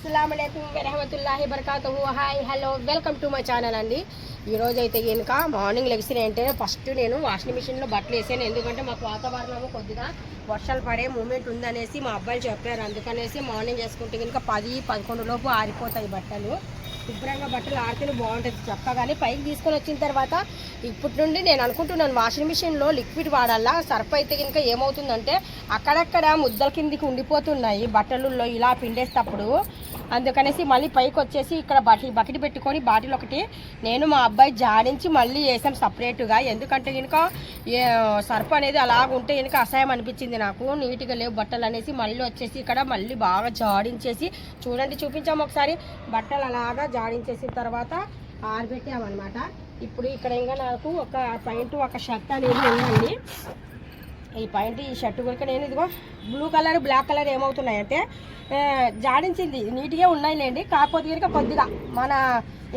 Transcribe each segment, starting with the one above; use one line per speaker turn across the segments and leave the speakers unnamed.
అస్సలం వరహమతుల్లాహి బర్కాతూ hi hello welcome to my channel అండి. ఈరోజు అయితే కనుక మార్నింగ్ లెగిసిన అంటే ఫస్ట్ నేను వాషింగ్ మిషన్లో బట్టలు వేసాను. ఎందుకంటే మాకు వాతావరణం కొద్దిగా వర్షాలు పడే మూమెంట్ ఉందనేసి మా అబ్బాయిలు చెప్పారు. అందుకనేసి మార్నింగ్ వేసుకుంటే కనుక పది పదకొండు లోపు ఆరిపోతాయి బట్టలు. శుభ్రంగా బట్టలు ఆడితేనే బాగుంటుంది. చెప్పగానే పైకి తీసుకొని వచ్చిన తర్వాత ఇప్పటి నుండి నేను అనుకుంటున్నాను వాషింగ్ మిషన్లో లిక్విడ్ వాడాలా? సర్ఫ్ అయితే కనుక ఏమవుతుందంటే అక్కడక్కడ ముద్దల కిందికి ఉండిపోతున్నాయి బట్టలుల్లో ఇలా పిండేసేటప్పుడు అందుకనేసి మళ్ళీ పైకి వచ్చేసి ఇక్కడ బట్టి బకెట్ పెట్టుకొని బాటిల్ ఒకటి నేను మా అబ్బాయి జాడించి మళ్ళీ వేసాం సపరేట్గా. ఎందుకంటే కనుక ఏ సర్ఫ్ అనేది అలాగుంటే కనుక అసహ్యం అనిపించింది నాకు. నీట్గా లేవు బట్టలు అనేసి మళ్ళీ వచ్చేసి ఇక్కడ మళ్ళీ బాగా జాడించేసి చూడండి చూపించాము ఒకసారి. బట్టలు అలాగా జాడించేసిన తర్వాత ఆరబెట్టామన్నమాట. ఇప్పుడు ఇక్కడ ఇంకా నాకు ఒక పాయింట్ ఒక షర్ట్ అనేది ఉందండి. ఈ పాయింట్ ఈ షర్ట్ కనుక నేను ఇదిగో బ్లూ కలర్ బ్లాక్ కలర్ ఏమవుతున్నాయంటే జాడించింది నీట్గా ఉన్నాయిలేండి. కాకపోతే కనుక కొద్దిగా మన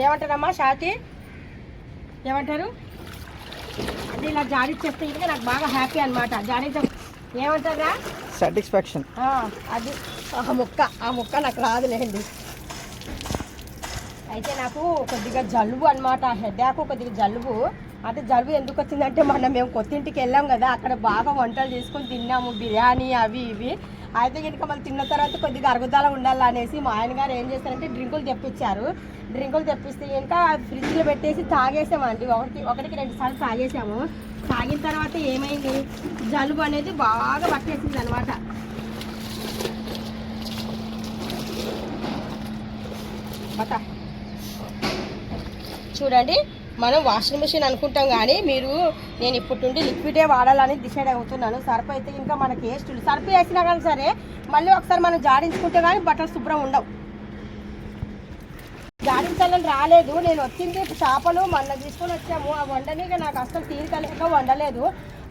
ఏమంటారమ్మా షాతి ఏమంటారు? అంటే ఇలా జాడించేస్తే కనుక నాకు బాగా హ్యాపీ అనమాట జాడించ ఏమంటారా?
సాటిస్ఫాక్షన్
అది ఆ ముక్క. ఆ ముక్క నాకు రాదులేండి. అయితే నాకు కొద్దిగా జలుబు అనమాట హెడ్యాక్ కొద్దిగా జలుబు. అంటే జలుబు ఎందుకు వచ్చిందంటే మొన్న మేము కొత్తింటికి వెళ్ళాం కదా అక్కడ బాగా వంటలు చేసుకొని తిన్నాము బిర్యానీ అవి ఇవి. అయితే కనుక మళ్ళీ తిన్న తర్వాత కొద్దిగా అరుగుదల ఉండాలి అనేసి మా ఆయన గారు ఏం చేస్తారంటే డ్రింకులు తెప్పించారు. డ్రింకులు తెప్పిస్తే ఇంకా ఫ్రిడ్జ్లో పెట్టేసి తాగేసామండి. ఒకటి ఒకటికి రెండు సార్లు తాగేసాము. తాగిన తర్వాత ఏమైంది? జలుబు అనేది బాగా పట్టేసింది అనమాట చూడండి. మనం వాషింగ్ మిషన్ అనుకుంటాం కానీ మీరు నేను ఇప్పటి నుండి లిక్విడే వాడాలని డిసైడ్ అవుతున్నాను. సర్ఫ్ అయితే ఇంకా మనకి వేస్ట్ సర్ఫ్ వేసినా కానీ సరే మళ్ళీ ఒకసారి మనం జాడించుకుంటే కానీ బట్టలు శుభ్రం ఉండవు. జాడించాలని రాలేదు. నేను వచ్చింది చేపలు మొన్న తీసుకొని వచ్చాము. ఆ వండనిగా నాకు అసలు తీరిక లేక వండలేదు.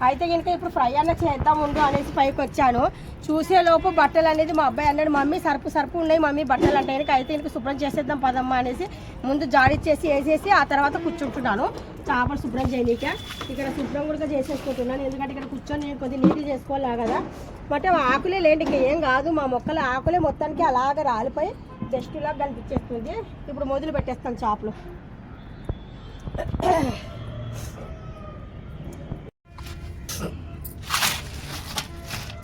అయితే కనుక ఇప్పుడు ఫ్రై అన్న చేద్దాం ఉండు అనేసి పైకి వచ్చాను. చూసేలోపు బట్టలు అనేది మా అబ్బాయి అన్నాడు మమ్మీ సరుపు సరుపు ఉన్నాయి మమ్మీ బట్టలు అంటే కనుక అయితే కనుక శుభ్రం చేసేద్దాం పదమ్మా అనేసి ముందు జాడిచ్చేసి వేసేసి ఆ తర్వాత కూర్చుంటున్నాను. చేపలు శుభ్రం చేయనీక. ఇక్కడ శుభ్రం కూడా చేసేసుకుంటున్నాను. ఎందుకంటే ఇక్కడ కూర్చొని నేను కొద్దిగా నీటి చేసుకోవాలి కదా. బట్ ఆకులే లేండి ఇంకా ఏం కాదు. మా మొక్కల ఆకులే మొత్తానికి అలాగ రాలిపోయి జస్ట్ ఇలా కనిపించేస్తుంది. ఇప్పుడు మొదలు పెట్టేస్తాను చేపలు.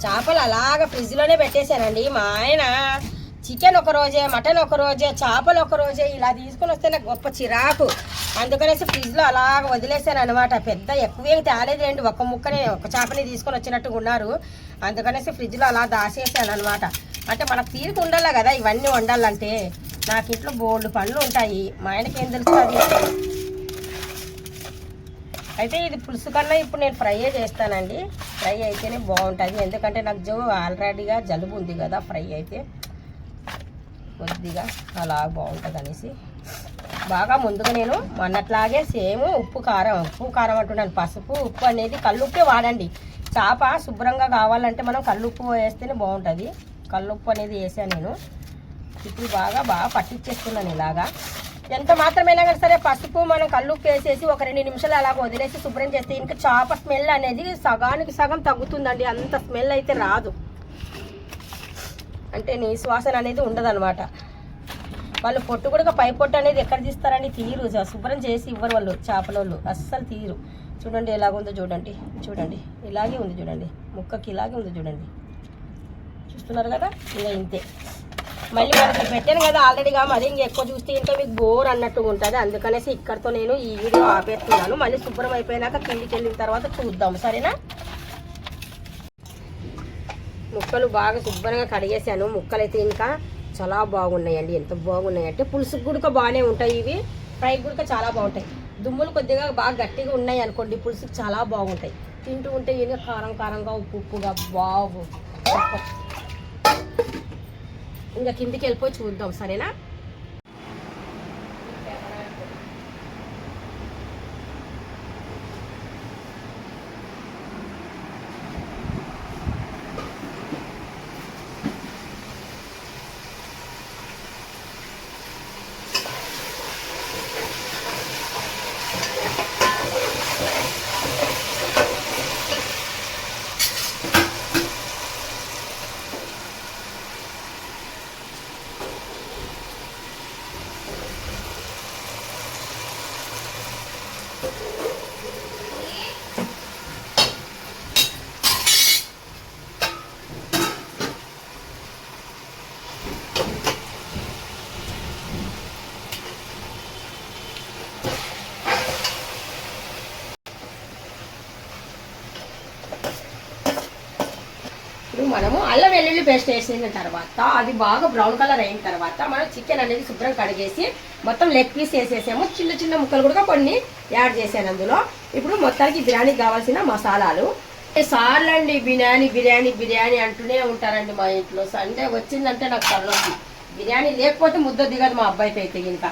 చేపలు అలాగ ఫ్రిడ్జ్లోనే పెట్టేశానండి మా ఆయన చికెన్ ఒక రోజే మటన్ ఒక రోజే చేపలు ఒక రోజే ఇలా తీసుకొని వస్తే నాకు గొప్ప చిరాకు. అందుకనేసి ఫ్రిడ్జ్లో అలాగ వదిలేసాను అనమాట పెద్ద ఎక్కువేం తేలేదండి. ఒక ముక్కనే ఒక చేపని తీసుకొని వచ్చినట్టుగా ఉన్నారు. అందుకనేసి ఫ్రిడ్జ్లో అలా దాచేసాను అనమాట అంటే మనకు తీరిక ఉండాలి కదా ఇవన్నీ వండాలంటే? నాకు ఇంట్లో బోల్డ్ పనులు ఉంటాయి. మా ఆయనకి ఏం తెలుస్తుంది అయితే ఇది పులుసు కన్నా ఇప్పుడు నేను ఫ్రై చేస్తానండి. ఫ్రై అయితేనే బాగుంటుంది. ఎందుకంటే నాకు జో ఆల్రెడీగా జలుబు ఉంది కదా ఫ్రై అయితే కొద్దిగా అలా బాగుంటుంది అనేసి బాగా ముందుగా నేను మొన్నట్లాగే సేమ్ ఉప్పు కారం ఉప్పు కారం అంటున్నాను. పసుపు ఉప్పు అనేది కల్లుప్పే వాడండి. చేప శుభ్రంగా కావాలంటే మనం కల్లుప్పు వేస్తేనే బాగుంటుంది. కల్లుప్పు అనేది వేసాను నేను. ఇప్పుడు బాగా బాగా పట్టించేస్తున్నాను ఇలాగా. ఎంత మాత్రమైనా కానీ సరే పసుపు మనం కళ్ళు వేసేసి ఒక రెండు నిమిషాలు అలాగ వదిలేసి శుభ్రం చేస్తే ఇంకా చేప స్మెల్ అనేది సగానికి సగం తగ్గుతుందండి. అంత స్మెల్ అయితే రాదు. అంటే నీ శ్వాసన అనేది ఉండదనమాట వాళ్ళు పొట్టు కూడా పై పొట్టు అనేది ఎక్కడ తీస్తారని తీరు శుభ్రం చేసి ఇవ్వరు వాళ్ళు చేపల వాళ్ళు అస్సలు తీరు చూడండి ఎలాగుందో చూడండి. చూడండి. ఇలాగే ఉంది చూడండి. ముక్కకి ఇలాగే ఉంది చూడండి. చూస్తున్నారు కదా? ఇలా ఇంతే. మళ్ళీ మనకి పెట్టాను కదా ఆల్రెడీగా మరి ఇంక ఎక్కువ చూస్తే ఇంకా మీకు బోర్ అన్నట్టుగా ఉంటుంది. అందుకనేసి ఇక్కడతో నేను ఈ వీడియో ఆపేస్తున్నాను. మళ్ళీ శుభ్రం అయిపోయినాక కిందికి వెళ్ళిన తర్వాత చూద్దాం. సరేనా? ముక్కలు బాగా శుభ్రంగా కడిగేసాను ముక్కలు అయితే ఇంకా చాలా బాగున్నాయండి. ఎంత బాగున్నాయి అంటే పులుసు గుడక బాగానే ఉంటాయి ఇవి. ఫ్రై గుడక చాలా బాగుంటాయి. దుమ్ములు కొద్దిగా బాగా గట్టిగా ఉన్నాయి అనుకోండి పులుసుకి చాలా బాగుంటాయి. తింటూ ఉంటే ఇంకా కారం కారంగా ఉప్పు ఉప్పుగా బాగు ఇంకా కిందికి వెళ్ళిపోయి చూద్దాం సరేనా? Thank you. మనము అల్లం వెల్లుల్లి పేస్ట్ వేసిన తర్వాత అది బాగా బ్రౌన్ కలర్ అయిన తర్వాత మనం చికెన్ అనేది శుభ్రం కడిగేసి మొత్తం లెగ్ పీస్ వేసేసాము. చిన్న చిన్న ముక్కలు కూడా కొన్ని యాడ్ చేశాను అందులో. ఇప్పుడు మొత్తానికి బిర్యానీకి కావాల్సిన మసాలాలు. సార్లు అండి బిర్యానీ బిర్యానీ బిర్యానీ అంటూనే ఉంటారండి మా ఇంట్లో. సండే వచ్చిందంటే నాకు తరలోకి బిర్యానీ లేకపోతే ముద్ద దిగదు మా అబ్బాయికి అయితే ఇంకా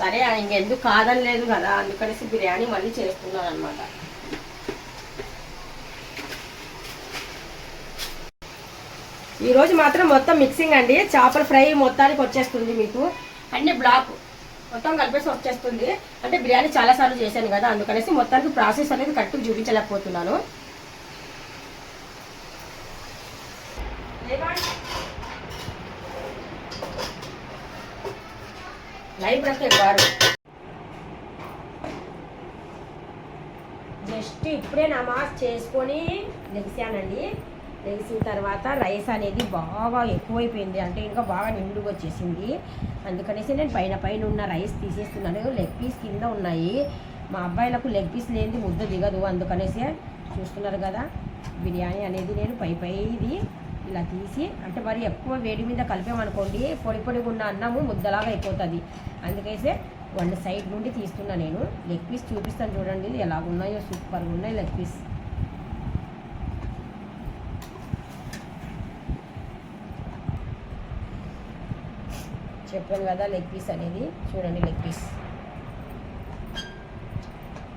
సరే ఇంకెందుకు కాదని లేదు కదా అందుకనేసి బిర్యానీ మళ్ళీ చేస్తున్నాను అనమాట ఈరోజు మాత్రం మొత్తం మిక్సింగ్ అండి. చేపల ఫ్రై మొత్తానికి వచ్చేస్తుంది మీకు. అన్ని బ్లాక్ మొత్తం కలిపేసి వచ్చేస్తుంది. అంటే బిర్యానీ చాలా సార్లు చేశాను కదా అందుకనేసి మొత్తానికి ప్రాసెస్ అనేది కరెక్ట్గా చూపించలేకపోతున్నాను. లైవ్ బ్రకే గారు జస్ట్ ఇప్పుడే నమాజ్ చేసుకొని లెగిసానండి. వేసిన తర్వాత రైస్ అనేది బాగా ఎక్కువైపోయింది. అంటే ఇంకా బాగా నిండుగా వచ్చేసింది. అందుకనేసి నేను పైన పైన ఉన్న రైస్ తీసేస్తున్నాను. లెగ్ పీస్ కింద ఉన్నాయి. మా అబ్బాయిలకు లెగ్ పీస్ లేనిది ముద్ద దిగదు. అందుకనేసి చూస్తున్నారు కదా బిర్యానీ అనేది నేను పై పైది ఇలా తీసి అంటే మరి ఎక్కువ వేడి మీద కలిపామనుకోండి పొడి పొడిగా ఉన్న అన్నము ముద్దలాగా అయిపోతుంది. అందుకైతే వన్ సైడ్ నుండి తీస్తున్నా నేను. లెగ్ పీస్ చూపిస్తాను చూడండి ఇది ఎలాగున్నాయో సూపర్గా ఉన్నాయి లెగ్ పీస్. చెప్పాను కదా లెగ్ పీస్ అనేది. చూడండి లెగ్ పీస్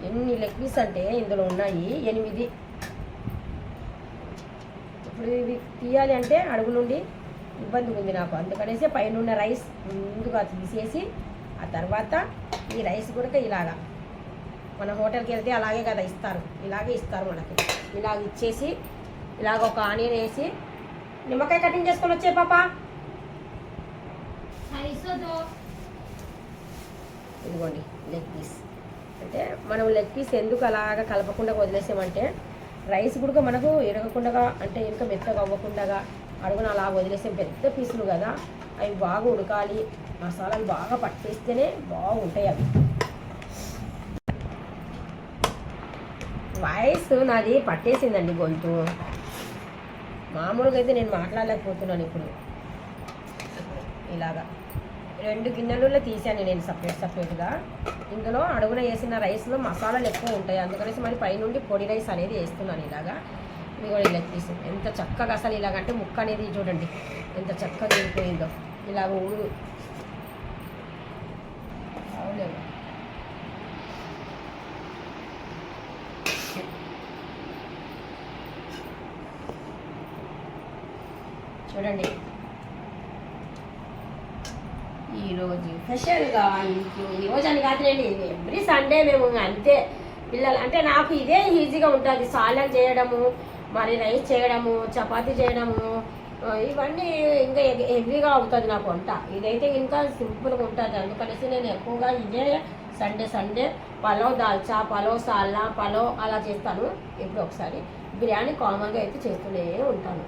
ఎన్ని లెగ్ పీస్ అంటే ఇందులో ఉన్నాయి? ఎనిమిది. ఇప్పుడు ఇవి తీయాలి అంటే అడుగు నుండి ఇబ్బంది ఉంది నాకు. అందుకనేసి పైన ఉన్న రైస్ ముందుగా తీసేసి ఆ తర్వాత ఈ రైస్ కూడా ఇలాగా. మన హోటల్కి వెళ్తే అలాగే కదా ఇస్తారు. ఇలాగే ఇస్తారు మనకి. ఇలాగ ఇచ్చేసి ఇలాగ ఒక ఆనియన్ వేసి నిమ్మకాయ కటింగ్ చేసుకొని వచ్చే పాప. ఇదిగోండి లెగ్ పీస్ అంటే మనం లెగ్ పీస్ ఎందుకు అలాగ కలపకుండా వదిలేసామంటే రైస్ కూడా మనకు ఇరగకుండా అంటే ఇంకా మెత్తగా అవ్వకుండా అడుగున అలా వదిలేసాం. పెద్ద పీసులు కదా. అవి బాగా ఉడకాలి. మసాలాలు బాగా పట్టేస్తేనే బాగుంటాయి అవి. వాయిస్ నాది పట్టేసిందండి గొంతు. మామూలుగా అయితే నేను మాట్లాడలేకపోతున్నాను ఇప్పుడు. ఇలాగా. రెండు గిన్నెలలో తీసాను నేను సపరేట్ సపరేట్గా ఇందులో అడుగున వేసిన రైస్లో మసాలాలు ఎక్కువ ఉంటాయి. అందుకనేసి మరి పైనుండి పొడి రైస్ అనేది వేస్తున్నాను ఇలాగా. ఇది కూడా ఇలా తీసి ఎంత చక్కగా అసలు ఇలాగంటే ముక్క అనేది చూడండి. ఎంత చక్కగా వెళ్ళిపోయిందో ఇలాగ ఊరు. చూడండి. ఈరోజు స్పెషల్గా ఇంట్లో ఈరోజు అని కాదులేండి ఎవ్రీ సండే మేము అంతే. పిల్లలు అంటే నాకు ఇదే ఈజీగా ఉంటుంది. సాలెన్ చేయడము మరి రైస్ చేయడము చపాతి చేయడము ఇవన్నీ ఇంకా హెవీగా అవుతుంది నాకు వంట. ఇదైతే ఇంకా సింపుల్గా ఉంటుంది. అందుకనేసి నేను ఎక్కువగా ఇదే సండే సండే పలవ్ దాల్చా పలవ్ సాల్నా పలావ్ అలా చేస్తాను. ఎప్పుడు ఒకసారి బిర్యానీ కామన్గా అయితే చేస్తూనే ఉంటాను.